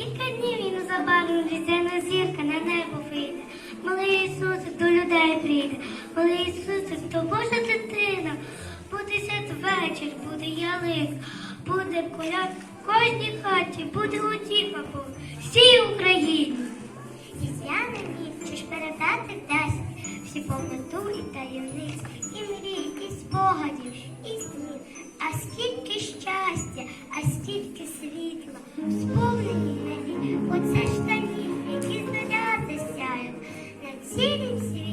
кілька днів і незабаром різдвяна зірка на небо вийде. Малий Ісусик до людей прийде, малий Ісусик, то Божа дитина. Буде святвечір, буде ялик, буде коляд в кожній хаті, буде утіха по всій Україні. Різдвяний вік, чи ж передати дасть всі повноту і таємниць, і мрій, і спогадів. і Saving City.